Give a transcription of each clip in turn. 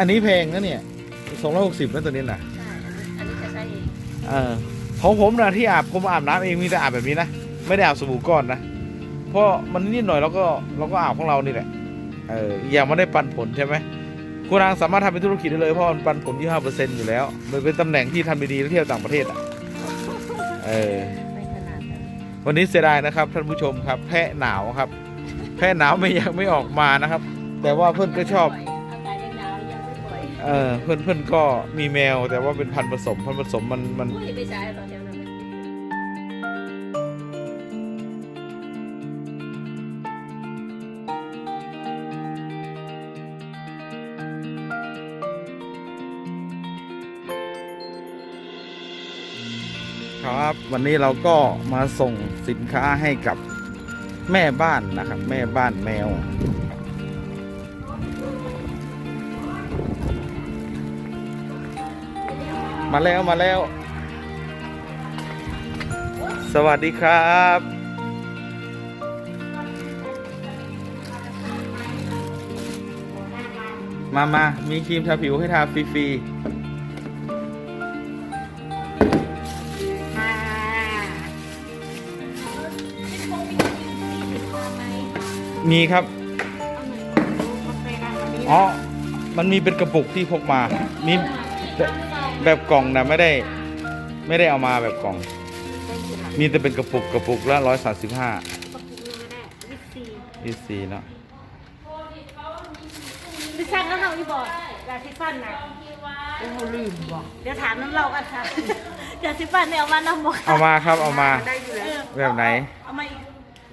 อันนี้แพงนะเนี่ยสองร้อยหกสิบนะตัวนี้นะใช่อันนี้อันนี้จะใช้เองเออของผมนะที่อาบผมอาบน้ำเองมีแต่อาบแบบนี้นะไม่ได้อาบสบู่ก้อนนะเพราะมันนิดหน่อยเราก็เราก็อาบของเรานี่แหละเอออกอย่างมันได้ปันผลใช่ไหมคุณนางสามารถทำเป็นธุรกิจได้เลยเพราะมันปันผลยี่ห้าเปอร์เซ็นต์อยู่แล้วมันเป็นตำแหน่งที่ทำดีๆแล้วเที่ยวต่างประเทศอะเออไม่ขนาดนั้นวันนี้เสียดายนะครับท่านผู้ชมครับ แพะหนาวครับ แพะหนาวไม่ยังไม่ออกมานะครับ แต่ว่าเพื่อนก็ชอบ เออเพื่อนเพื่อนก็มีแมวแต่ว่าเป็นพันธุ์ผสม พันธุ์ผสมมันมันอุ้ยไม่ใช่ตอนเดียวนั้นครับวันนี้เราก็มาส่งสินค้าให้กับแม่บ้านนะครับ แม่บ้านแมว มาแล้วมาแล้ว สวัสดีครับ มามามีครีมทาผิวให้ทาฟรีๆมีครับ อ๋อ มันมีเป็นกระปุกที่พกมา มี แบบแบบกล่องนะไม่ได้ไม่ได้เอามาแบบกล่อง มีแต่เป็นกระปุกกระปุกละร้อยสามสิบห้าอีซีเนาะดิฉันก็เราที่บอกยาสีฟันนะโอ้โหลืมบอกเดี๋ยวถามน้ำเรากันค่ะยาสีฟันเนี่ยเอามาน้ำบอกเอามาครับเอามา ได้อยู่แล้วแบบไหน เอามาอีก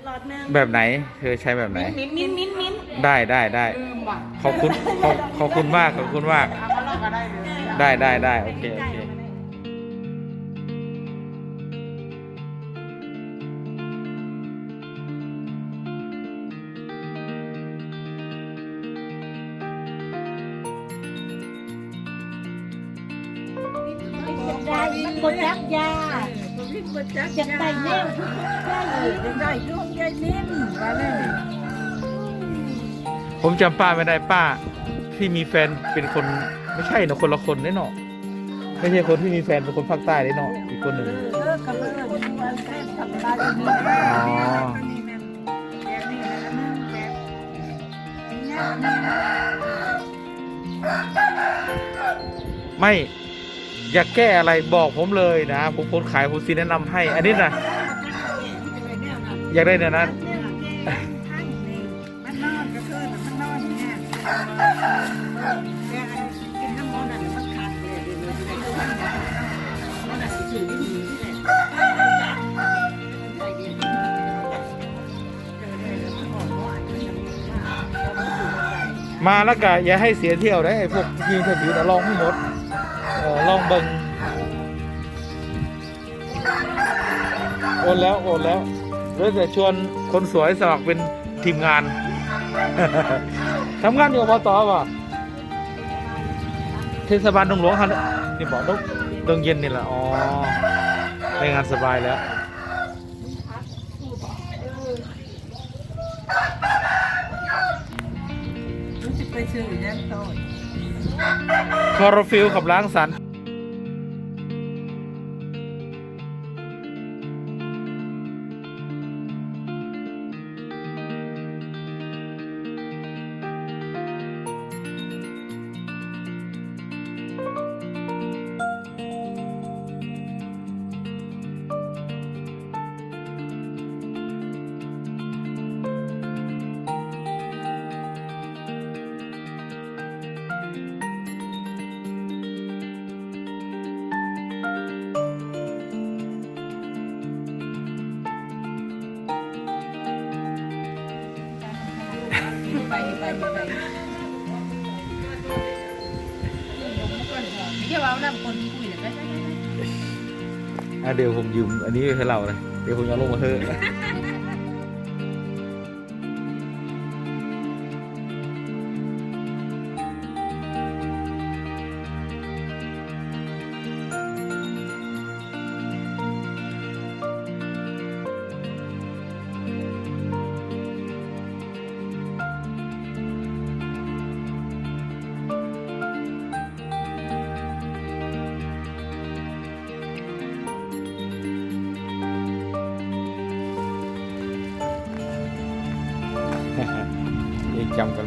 หลอดหนึงแบบไหน เธอใช้แบบไหน มิ้นมิ้นมิ้นมิ้นได้ได้ได้ขอบคุณขอบขอบคุณมากขอบคุณมากได้ ได้ได้โอเคโอเคได้บนยักยาจะไปแม่ได้ได้ลูกยายนิ่มว่าเลยผมจำป้าไม่ได้ป้า ที่มีแฟนเป็นคน ไม่ใช่เนอะคนละคนแน่เนอะไม่ใช่คนที่มีแฟนเป็นคนภาคใต้แน่เนอะอีกคนหนึ่งเลิกกันเลยวันแรกทำได้ดีอ๋อไม่อยากแก้อะไรบอกผมเลยนะ ผมคนขายผมซีแนะนำให้ อันนี้นะอยากได้เนี่ยนั้นมันนอนก็คือมันนอนเนี่ย มาแล้วก็อย่าให้เสียเที่ยวได้ไอ้พวกทีมเทผิวนะลองไม่หมดออลองเบิงโอนแล้วโอนแล้วเดี๋ยวจะชวนคนสวยสมัครเป็นทีมงานทำงานอยู่อบตป่ะเทศบาลดงหลวงฮันนี่บอกดงดงเย็นนี่แหละอ๋อได้งานสบายแล้ว รู้สึก ไปซื้ออีกแล้วต่อคลอโรฟิลกับล้างสัน ไปไปไปเดี๋ยวเอาน้ำคนคุยเลยไปไปไปอะเดี๋ยวผมยืมอันนี้ให้เราเลยเดี๋ยวผมจะเอาลงมาเถอ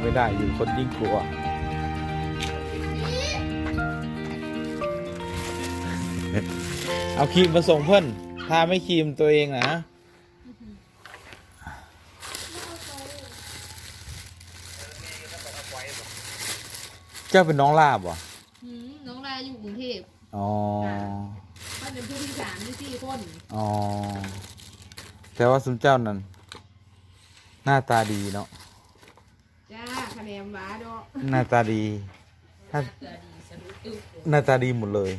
ไม่ได้อยู่คนยิ่งกลัว เอาครีมมาส่งเพื่อนถ้าไม่ครีมตัวเองนะเจ้าเป็นน้องลาบเหรอหืมน้องลายอยู่กรุงเทพอ๋อท่านเป็นผู้ที่สามที่สี่คนอ๋อแต่ว่าซุมเจ้านั้นหน้าตาดีเนาะ จ้าคะแนนว้าดอก หน้าตาดีหน้าหน้าตาดีหมดเลย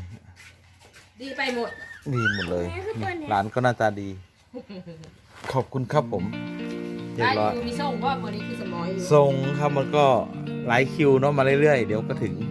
ดีไปหมด ดีหมดเลยเนี่ยหลานก็หน้าตาดี ขอบคุณครับผมเรียบได้ร้อยอยู่มีส่งว่าวันนี้คือสมอยอยู่ทรงครับมันก็หลายคิวเนาะมาเรื่อยๆ เดี๋ยวก็ถึงอ